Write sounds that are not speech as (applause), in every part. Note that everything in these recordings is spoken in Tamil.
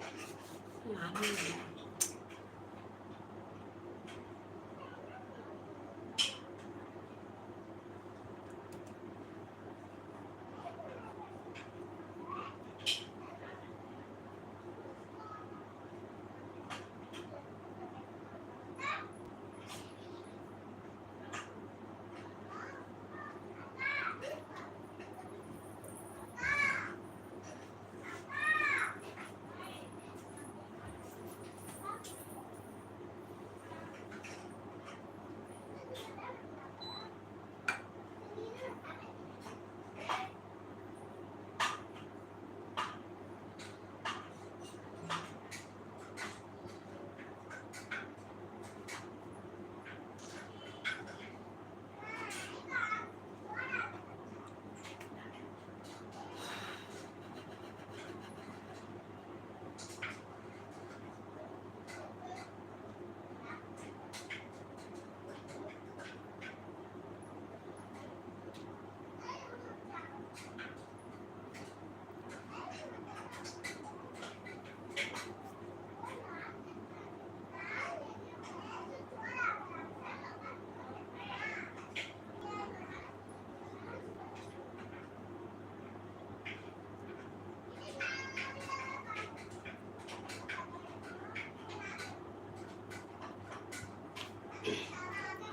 干嘛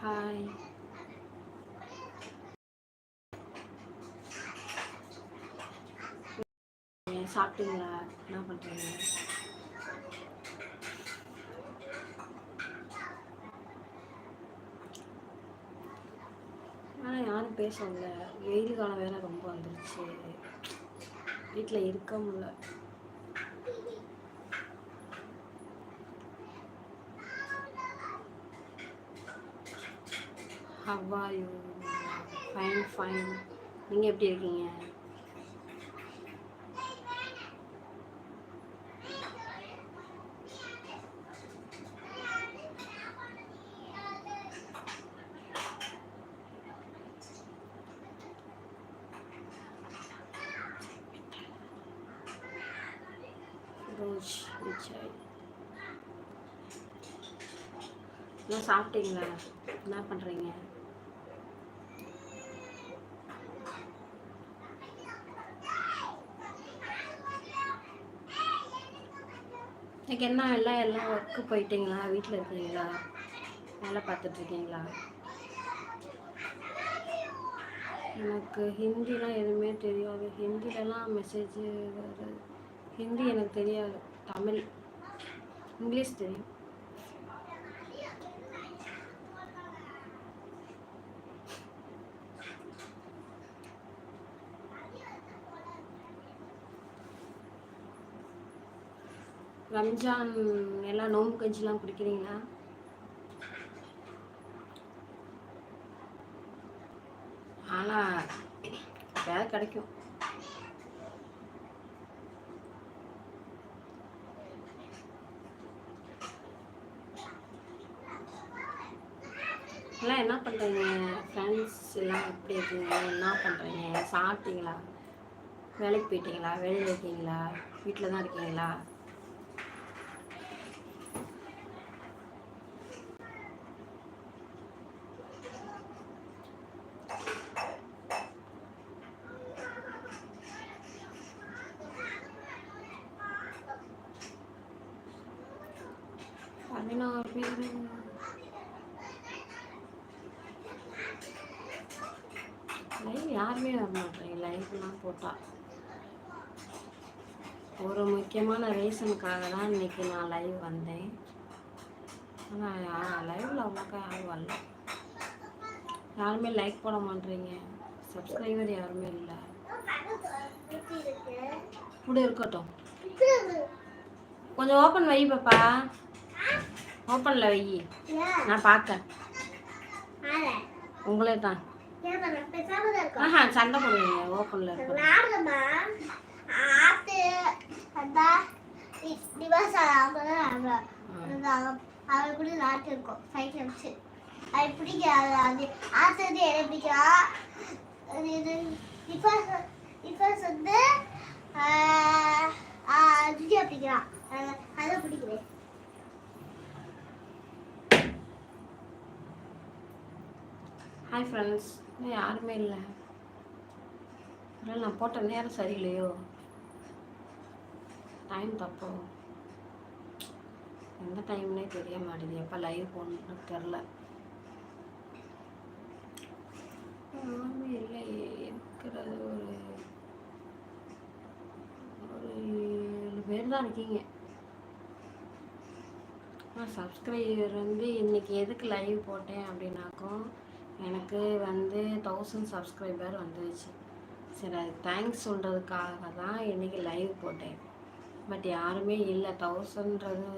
ஹாய் சாப்பிட்டீங்களா? என்ன பண்ணுறீங்க ஆனால் யாரும் பேசல. வெயில் காலம் வேற ரொம்ப வந்துருச்சு. வீட்டில் இருக்க முடியல. How are ஃபைன் ஃபைன் நீங்கள் எப்படி இருக்கீங்க? ரோஜ் விஜய் என்ன சாப்பிட்டீங்களா என்ன பண்ணுறீங்க இன்னைக்கு என்ன எல்லாம் எல்லாம் ஒர்க்கு போயிட்டீங்களா? வீட்டில் இருக்கீங்களா? வேலை பார்த்துட்டு இருக்கீங்களா? எனக்கு ஹிந்திலாம் எதுவுமே தெரியாது. ஹிந்திலலாம் மெசேஜ் வருது. ஹிந்தி எனக்கு தெரியாது. தமிழ். இங்கிலீஷ் தெரியும். ரம்ஜான் எல்லாம் நோம்பு கஞ்சிலாம் குடிக்கிறீங்களா? ஆனால் வேலை கிடைக்கும். எல்லாம் என்ன பண்ணுறீங்க ஃப்ரெண்ட்ஸ் எல்லாம் எப்படி இருக்கீங்க? என்ன பண்ணுறீங்க சாப்பிட்டீங்களா? வேலைக்கு போயிட்டீங்களா? வெளியில் இருக்கீங்களா? வீட்டில் தான் இருக்கீங்களா பதினாறு பேர் லைவ் யாருமே வர மாட்டேங்க லைவ்லாம் போட்டால் ஒரு முக்கியமான ரீசனுக்காக தான் இன்னைக்கு நான் லைவ் வந்தேன். ஆனால் லைவில் அவ்வளோக்கா யாரும் வரல. யாருமே லைக் போட மாட்டேறீங்க சப்ஸ்கிரைபர் யாருமே இல்லை. கூட இருக்கட்டும். கொஞ்சம் ஓப்பன் வை பாப்பா. ஓப்பனில் வை. நான் பார்க்கேன் உங்களே தான். ஆஹா சண்டை போடுவீங்க ஓப்பனில் அவர் கூட நாட்டு இருக்கும். சைக்கிள் வச்சு அது பிடிக்காது அது ஆத்தது எனக்கு பிடிக்கும் அது இது இப்போ இப்போ வந்து ஜிஜியா பிடிக்கிறான் அதை பிடிக்கிறேன். ஹாய் ஃப்ரெண்ட்ஸ் யாருமே இல்லை. அதனால் நான் போட்ட நேரம் சரியில்லையோ? டைம் தப்போ? எந்த டைம்னே தெரிய மாட்டேது எப்போ லைவ் போகணுன்னு தெரில யாருமே இல்லை இருக்கிறது ஒரு ஒரு ஏழு பேர் தான் இருக்கீங்க. ஆனால் சப்ஸ்கிரைபர் வந்து இன்னைக்கு எதுக்கு லைவ் போட்டேன் அப்படின்னாக்கும் எனக்கு வந்து தௌசண்ட் சப்ஸ்கிரைபர் வந்துருச்சு. சரி அது தேங்க்ஸ் சொல்கிறதுக்காக தான் இன்றைக்கி லைவ் போட்டேன். பட் யாருமே இல்லை. தௌசண்ட்றது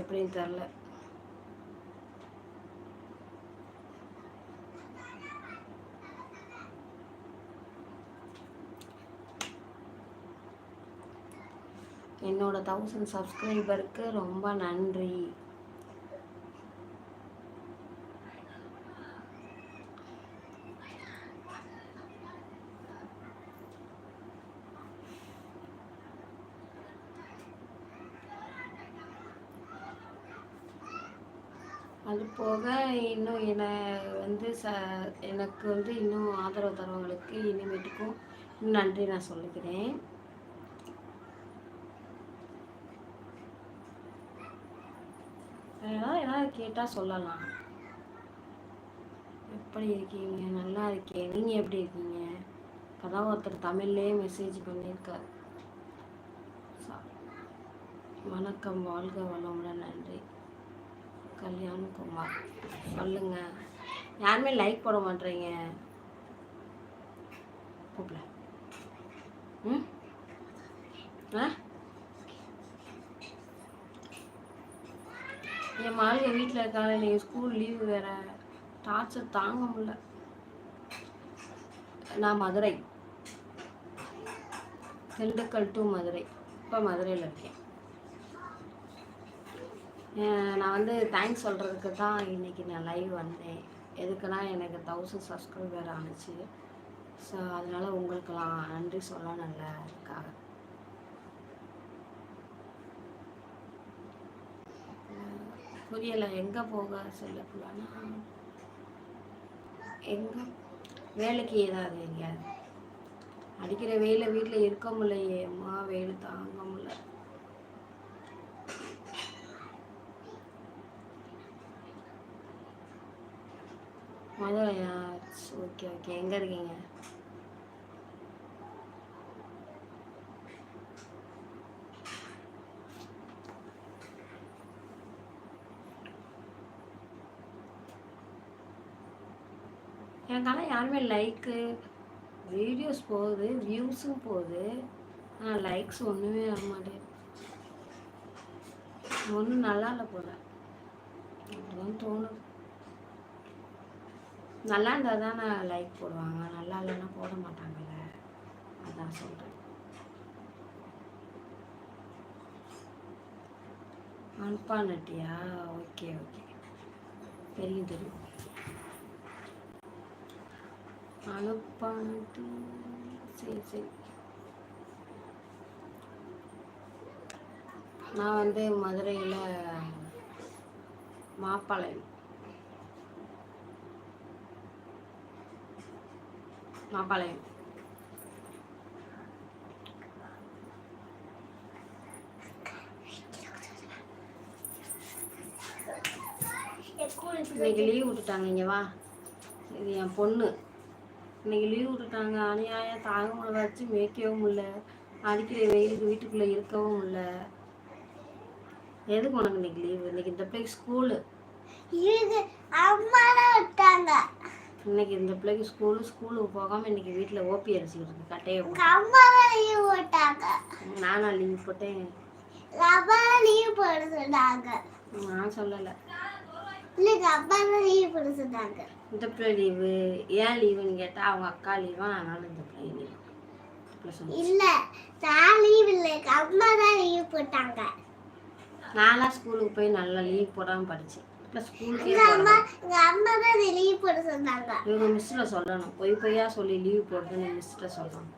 எப்படின்னு தெரில என்னோட தௌசண்ட் சப்ஸ்கிரைபருக்கு ரொம்ப நன்றி. அது போக இன்னும் என்னை வந்து ச எனக்கு வந்து இன்னும் ஆதரவு தரவங்களுக்கு இனிமேட்டுக்கும் நன்றி நான் சொல்லிக்கிறேன். ஏதாவது ஏதாவது கேட்டால் சொல்லலாம். எப்படி இருக்கீங்க? நல்லா இருக்கேன் நீங்கள் எப்படி இருக்கீங்க? இப்போதான் ஒருத்தர் தமிழ்லேயே மெசேஜ் பண்ணியிருக்கார். வணக்கம். வாழ்க வளமுடன். நன்றி. கல்யாண் குமார் சொல்லுங்க. யாருமே லைக் போட மாட்டேறீங்க கூப்பிட. ம்? ஆ? என் மாளிகை வீட்டில் இருக்காங்க. நீங்கள் ஸ்கூல் லீவு வேற. டார்ச்சர் தாங்க முடியல. நான் மதுரை. திண்டுக்கல் டு மதுரை. இப்போ மதுரையில் இருக்கேன். நான் வந்து தேங்க்ஸ் சொல்கிறதுக்கு தான் இன்னைக்கு நான் லைவ் வந்தேன். எதுக்குன்னா எனக்கு தௌசண்ட் சப்ஸ்கிரைபர் ஆணுச்சு ஸோ அதனால் உங்களுக்கெல்லாம் நன்றி சொல்ல நல்லா இருக்காங்க புரியலை எங்கே போக சொல்லக்கூடாதுன்னா எங்கே? வேலைக்கு ஏதாவது எங்கேயாவது? அடிக்கிற வெயில வீட்டில் இருக்க முடியலையே அம்மா வெயில் தாங்க முடியல. மதுரையா? Okay okay. எங்கே இருக்கீங்க? எனக்கான யாருமே லைக்கு வீடியோஸ் போகுது வியூஸும் போகுது. ஆனால் லைக்ஸ் ஒன்றுமே வர மாட்டேங்குது ஒன்றும் நல்லா இல்லை போல. அப்படிதான் தோணுது நல்லா இருந்தால் தானே லைக் போடுவாங்க. நல்லா இல்லைன்னா போட மாட்டாங்கல்ல. அதான் சொல்கிறேன் அன்பா நட்டியா? ஓகே ஓகே தெரியும் தெரியும். அனுப்பானது சரி சரி. நான் வந்து மதுரையில் மாப்பாளையம் மாப்பாளையம் இன்னைக்கு லீவ் விட்டுட்டாங்க இங்கே வா. இது என் பொண்ணு. இன்னைக்கு லீவ் விட்டுட்டாங்க அநியாயம். தாங்க முடியல வச்சு மேய்க்கவும் முடியல அடிக்கிற வெயிலுக்கு வீட்டுக்குள்ளே இருக்கவும் முடியல எதுக்கு உனக்கு இன்னைக்கு லீவு இன்னைக்கு இந்த பிள்ளைக்கு ஸ்கூலு இது அம்மா தான் விட்டாங்க. இன்னைக்கு இந்த பிள்ளைக்கு ஸ்கூலு ஸ்கூலுக்கு போகாமல் இன்னைக்கு வீட்டில் ஓபி அரிசிக்கிட்டு இருக்கு கட்டையை நானா லீவ் போட்டேன். லீவ் போட சொன்னாங்க. நான் சொல்லலை. இல்ல தான் லீவ் போட சொன்னாங்க. இந்த பிள்ளை லீவு ஏன் லீவுன்னு கேட்டால் அவங்க அக்கா லீவா அதனால இந்த பிள்ளை லீவு இல்ல நான் லீவ் இல்ல அம்மா தான் லீவ் போட்டாங்க. நான்லாம் ஸ்கூலுக்கு போய் நல்லா லீவ் போடாமல் படித்தேன் இப்போ ஸ்கூலுக்கே லீவ் போட சொன்னாங்க. இவங்க மிஸ்ஸில் சொல்லணும். பொய் பொய்யா சொல்லி லீவ் போடுறதுன்னு மிஸ்கிட்ட சொல்லணும்.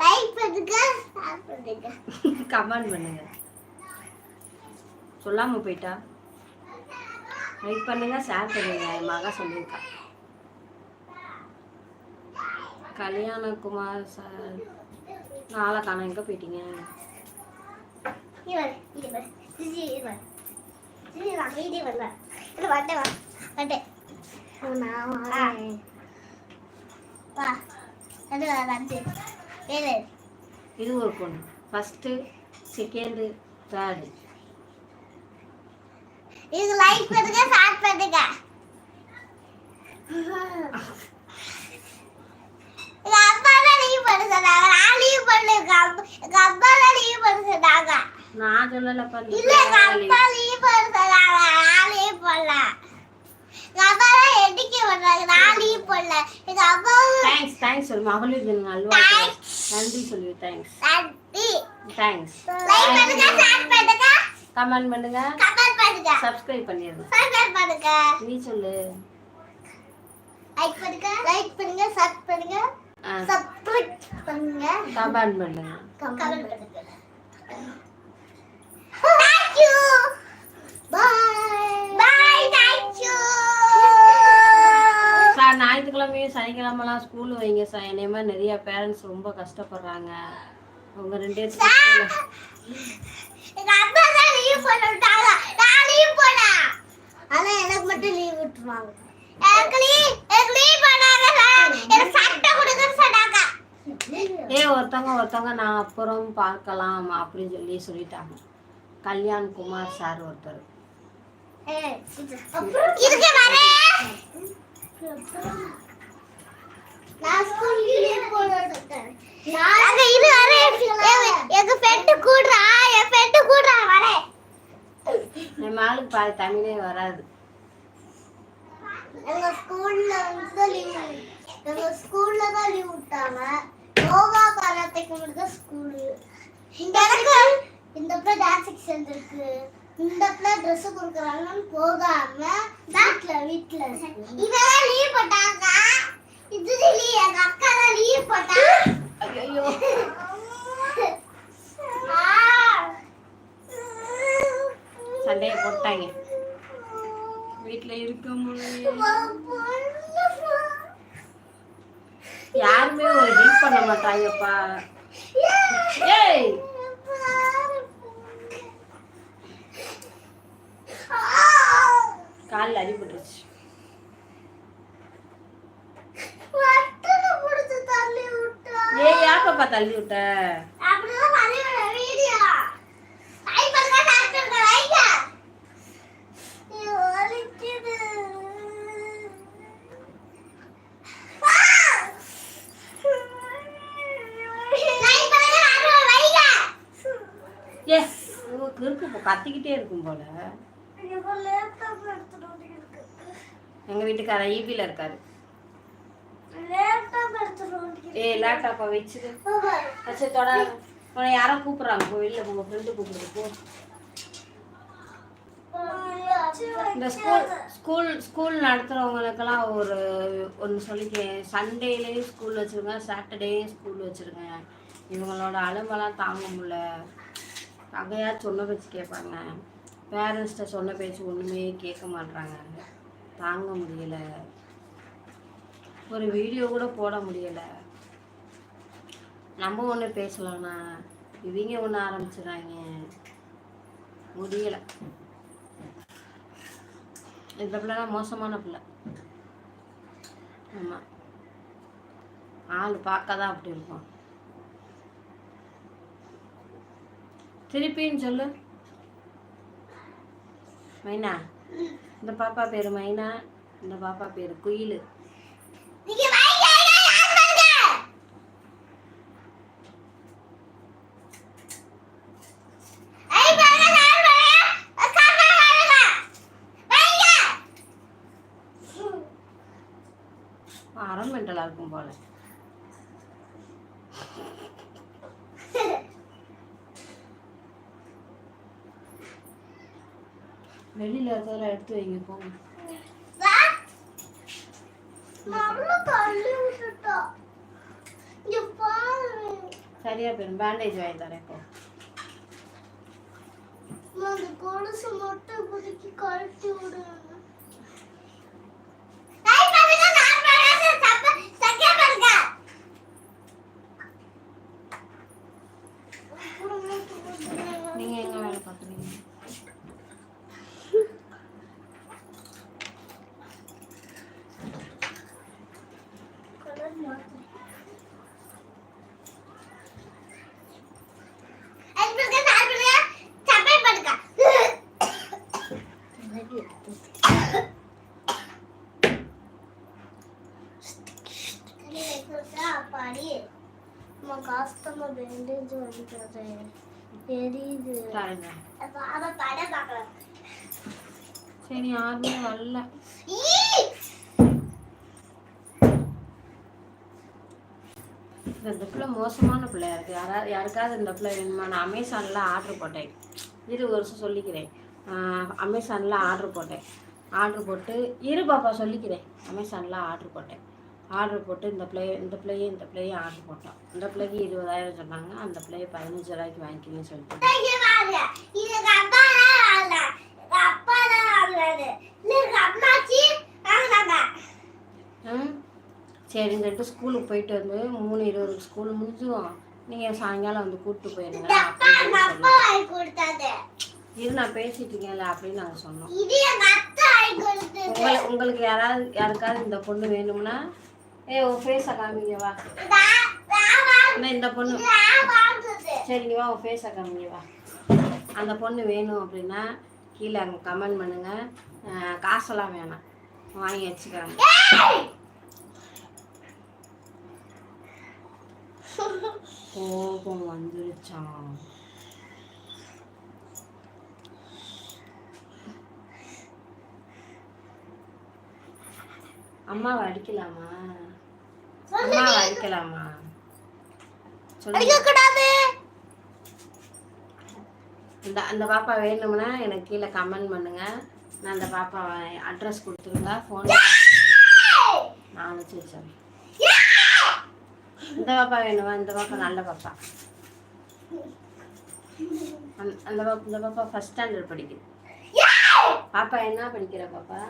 லைக் பண்ணுங்க கமெண்ட் (laughs) பண்ணுங்க. சொல்லாம போயிட்டா? லைக் பண்ணுங்க ஷேர் பண்ணுங்க. என் மகா சொல்லியிருக்கா. கல்யாணகுமார் சார் நாளை காண எங்க போயிட்டீங்க? நான் வீடியோ வந்தேன் வா. வந்தேன் வா அது வந்து. ஏழு இது ஒரு பொண்ணு. ஃபஸ்ட்டு செகண்டு தேர்டு இது லைக் பண்ணுங்க ஷேர் பண்ணுங்க. எங்க அப்பா தான் லீவ் பண்ண சொன்னாங்க. நான் லீவ் பண்ணல. எங்க அப்பா எங்க தான் லீவ் பண்ண சொன்னாங்க. நான் சொல்லலப்பா தேங்க்ஸ் தேங்க்ஸ் சொல்லு மகளிர் தின நல்வாழ்த்துக்கள் நன்றி சொல்லு தேங்க்ஸ் தேங்க்ஸ் கமெண்ட் பண்ணுங்க சப்ஸ்கிரைப் பண்ணிடுங்க. நீ சொல்லு. லைக் பண்ணுங்க லைக் பண்ணுங்க ஷேர் பண்ணுங்க. சப்ஸ்கிரைப் பண்ணுங்க. கமெண்ட் பண்ணுங்க. கமெண்ட் பண்ணுங்க. சார் ஞாயிற்றுக்கிழமையும் சனிக்கிழமெல்லாம் ஸ்கூல் வைங்க சார் என்னை மாதிரி நிறைய பேரண்ட்ஸ் ரொம்ப கஷ்டப்படுறாங்க. உங்க ரெண்டு ஆனா எனக்கு மட்டும் லீவ் விட்டுருவாங்க. ஏ ஒருத்தவங்க ஒருத்தவங்க நான் அப்புறம் பார்க்கலாம் அப்படின்னு சொல்லி சொல்லிட்டாங்க. கல்யாண் குமார் சார் ஒருத்தர். என் மகளுக்கு பாதி தமிழே வராது. எங்க ஸ்கூல்ல வந்து லீவ் எங்க ஸ்கூல்ல தான் லீவ் விட்டாங்க. யோகா கராத்தைக்கு மட்டும் ஸ்கூல் எனக்கு இந்த பிள்ளை டான்ஸ் செக்ஷன் இருக்கு இந்த பிள்ளை ட்ரெஸ் கொடுக்குறாங்கன்னு போகாம வீட்ல வீட்ல. இதெல்லாம் லீவ் போட்டாங்க. இது லீவ் எங்க அக்கா தான் லீவ் போட்டா ஐயோ சண்டையை போட்டாங்க. வீட்டில் இருக்க யாருமே ஒரு ஹெல்ப் பண்ண மாட்டாங்கப்பா. ஏய் காலில் அடிபட்டுருச்சு ஏய் யாருப்பா தள்ளி விட்ட அப்படிதான் வரையோட வீடியோ லைக் பண்ணுங்க ஷேர் பண்ணுங்க லைக் ஐயோ வலிக்குது. லைக் பண்ணுங்க ஷேர் பண்ணுங்க ஏ உங்களுக்கு இருக்கு இப்போ கத்திக்கிட்டே இருக்கும் போல. எங்கள் வீட்டுக்காரர் ஈபியில் இருக்காரு. லேப்டாப் எடுத்துட்டு ஏய் லேப்டாப்பை வச்சுட்டு வச்சு தொட. உன்னை யாரோ கூப்பிட்றாங்க. போ வெளில உங்கள் ஃப்ரெண்டு கூப்பிடுது போ. இந்த ஸ்கூல் ஸ்கூல் ஸ்கூல் நடத்துகிறவங்களுக்கெல்லாம் ஒரு ஒன்று சொல்லிக்கேன் சண்டேலேயும் ஸ்கூல் வச்சுருங்க. சாட்டர்டேயும் ஸ்கூல் வச்சுருங்க. இவங்களோட அலுவலாம் தாங்க முடியல. அங்கேயாச்சும் சொன்ன பேச்சு கேட்பாங்க. பேரண்ட்ஸ்கிட்ட சொன்ன பேச்சு ஒன்றுமே கேட்க மாட்றாங்க. தாங்க முடியலை. ஒரு வீடியோ கூட போட முடியலை. நம்ம ஒன்று பேசலாம்னா இவங்க ஒன்று ஆரம்பிச்சிடுறாங்க முடியலை. இந்த பிள்ளைலாம் மோசமான பிள்ளை. ஆமாம் ஆள் பார்க்க தான் அப்படி இருக்கும். திருப்பின்னு சொல்லு. மைனா? இந்த பாப்பா பேர் மைனா இந்த பாப்பா பேர் குயில். அரை மெண்டலாக இருக்கும் போல. வெளியில் இருக்கிறதெல்லாம் எடுத்து வைங்க போங்க. சரியா போயிடும் பேண்டேஜ் வாங்கி தரேன் இப்போ அந்த கொலுசு மட்டும் கழட்டி விடு நீங்க எங்க வேலை பார்க்குறீங்க பாடி நம்ம கஷ்டமா தெரியுது. படம் பார்க்கலாம் சரி யாருமே வரல. இந்த பிள்ளை மோசமான பிள்ளையா இருக்கு யாராவது யாருக்காவது இந்த பிள்ளை வேணுமா? நான் அமேசானில் ஆர்டர் போட்டேன். இரு வருஷம் சொல்லிக்கிறேன். அமேசானில் ஆர்டர் போட்டேன். ஆர்டர் போட்டு இரு பாப்பா சொல்லிக்கிறேன். அமேசானில் ஆர்டர் போட்டேன். ஆர்டர் போட்டு இந்த பிள்ளைய இந்த பிள்ளையும் இந்த பிள்ளையும் ஆர்டர் போட்டோம். இந்த பிள்ளைக்கு இருபதாயிரம் சொன்னாங்க. அந்த பிள்ளைய பதினஞ்சு ரூபாய்க்கு வாங்கிக்கிங்கன்னு சொல்லிட்டு சரின்னு சொல்லிட்டு ஸ்கூலுக்கு போயிட்டு வந்து மூணு இருபது ஸ்கூல் முடிஞ்சும் நீங்கள் சாயங்காலம் வந்து கூப்பிட்டு போயிருங்க. இது நான் பேசிட்டு இருக்கேன்ல அப்படின்னு நாங்கள் சொன்னோம். உங்களுக்கு யாராவது யாருக்காவது இந்த பொண்ணு வேணும்னா ஏ உன் ஃபேஸை காமிங்க வா. அண்ணா இந்த பொண்ணு. சரிங்க வா உன் ஃபேஸை காமிங்க வா. அந்த பொண்ணு வேணும் அப்படின்னா கீழே அங்கே கமெண்ட் பண்ணுங்கள் காசெல்லாம் வேணாம். வாங்கி வச்சுக்கிறேன். கோபம் வந்துருச்சான் அம்மாவை அடிக்கலாமா? அம்மாவை அடிக்கலாமா அடிக்கக்கூடாது. இந்த அந்த பாப்பா வேணும்னா எனக்கு கீழே கமெண்ட் பண்ணுங்க. நான் அந்த பாப்பா அட்ரஸ் கொடுத்துருங்க ஃபோன்! நான் அனுப்பிச்சி வச்சேன்! இந்த பாப்பா வேணுமா? இந்த பாப்பா நல்ல பாப்பா. அந்த- பாப்பா இந்த பாப்பா ஃபர்ஸ்ட் ஸ்டாண்டர்ட் படிக்குது. ஏய்! பாப்பா என்ன படிக்கிற பாப்பா?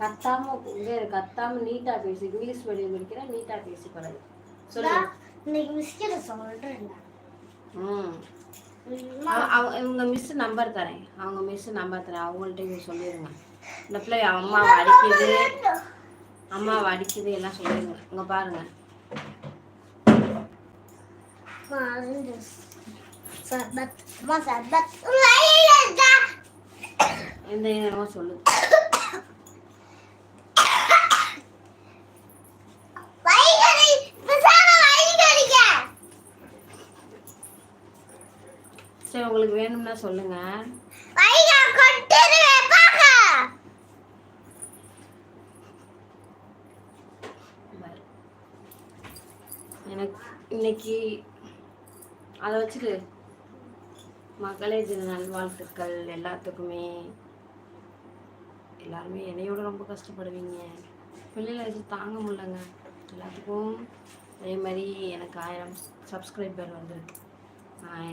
கத்தாம இரு, கத்தாம நீட்டா பேசி. இங்கிலீஷ் மீடியம் படிக்கிற நீட்டா பேசி பழகு சொல்லு. நான் இன்னைக்கு மிஸ்கிட்ட சொல்றேன். ம். அவ- அவ- இவங்க மிஸ் நம்பர் தரேன். அவங்க மிஸ் நம்பர் தரேன். அவங்கள்ட்ட இங்க சொல்லிடுங்க இந்த பிள்ளை அம்மாவை அடிக்குது. அம்மாவை அடிக்குது எல்லாம் சொல்லிடுங்க இங்க பாருங்க. அம்மா? எந்த என்னமோ சொல்லுது உங்களுக்கு வேணும்னா சொல்லுங்க. எனக்கு இன்னைக்கு அதை வச்சுட்டு மகளே தின நல்வாழ்த்துக்கள் எல்லாத்துக்குமே. எல்லாருமே என்னையோட ரொம்ப கஷ்டப்படுவீங்க. பிள்ளைகளை வச்சு தாங்க முடியலங்க. எல்லாத்துக்கும் அதே மாதிரி எனக்கு ஆயிரம் சப்ஸ்கிரைபர் வந்திருக்கு.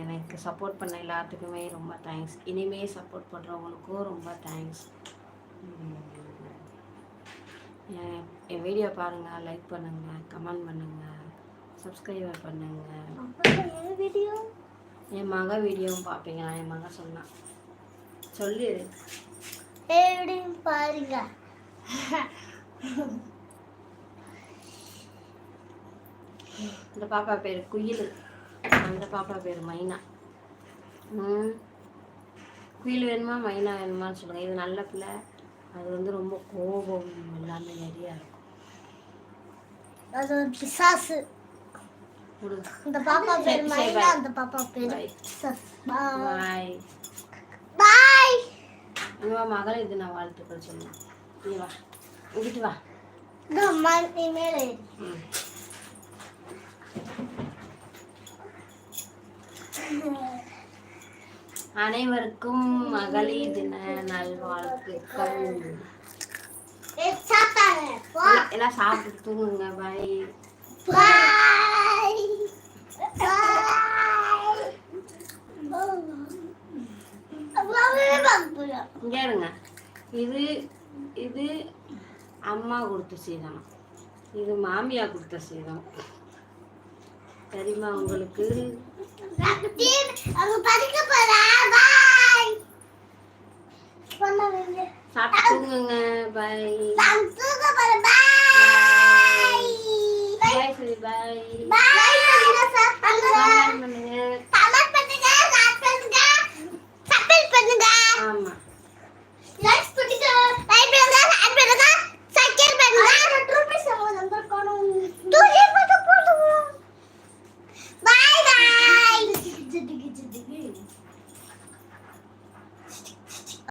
எனக்கு சப்போர்ட் பண்ண எல்லாத்துக்குமே ரொம்ப தேங்க்ஸ் இனிமே சப்போர்ட் பண்ணுறவங்களுக்கும் ரொம்ப தேங்க்ஸ் என் என் வீடியோ பாருங்கள் லைக் பண்ணுங்கள் கமெண்ட் பண்ணுங்கள் சப்ஸ்கிரைபர் பண்ணுங்கள் வீடியோ? என் மக வீடியோவும் பார்ப்பீங்க நான் என் மக சொன்னான் சொல்லு எப்படின்னு பாருங்க. இந்த பாப்பா பேர் குயில். அந்த பாப்பா பேர் மைனா. குயில் வேணுமா மைனா வேணுமான்னு சொல்லுங்கள் இது நல்ல பிள்ளை. அது வந்து ரொம்ப கோபம் எல்லாமே நிறையா இருக்கும். அது ஒரு பிசாசு. இந்த பாப்பா பேர் மைனா. அந்த பாப்பா பேர் பாய் பாய் பாய் இவா மகளை இது நான் வாழ்த்துக்கள் சொல்லுவேன் நீ வா. இங்கிட்டு வா. மேலே ம். அனைவருக்கும் மகளிர் தின நல்வாழ்த்துக்கள். எல்லாம் சாப்பிட்டு தூங்குங்க. பாய் இங்கே இருங்க. இது இது அம்மா கொடுத்த சீதனம். இது மாமியா கொடுத்த சீதனம். சரிம்மா உங்களுக்கு? சாப்பிட்டுங்க பாய் பாய் சொல்லி. பாய் பண்ணுங்க பண்ணுங்க ஆமாம்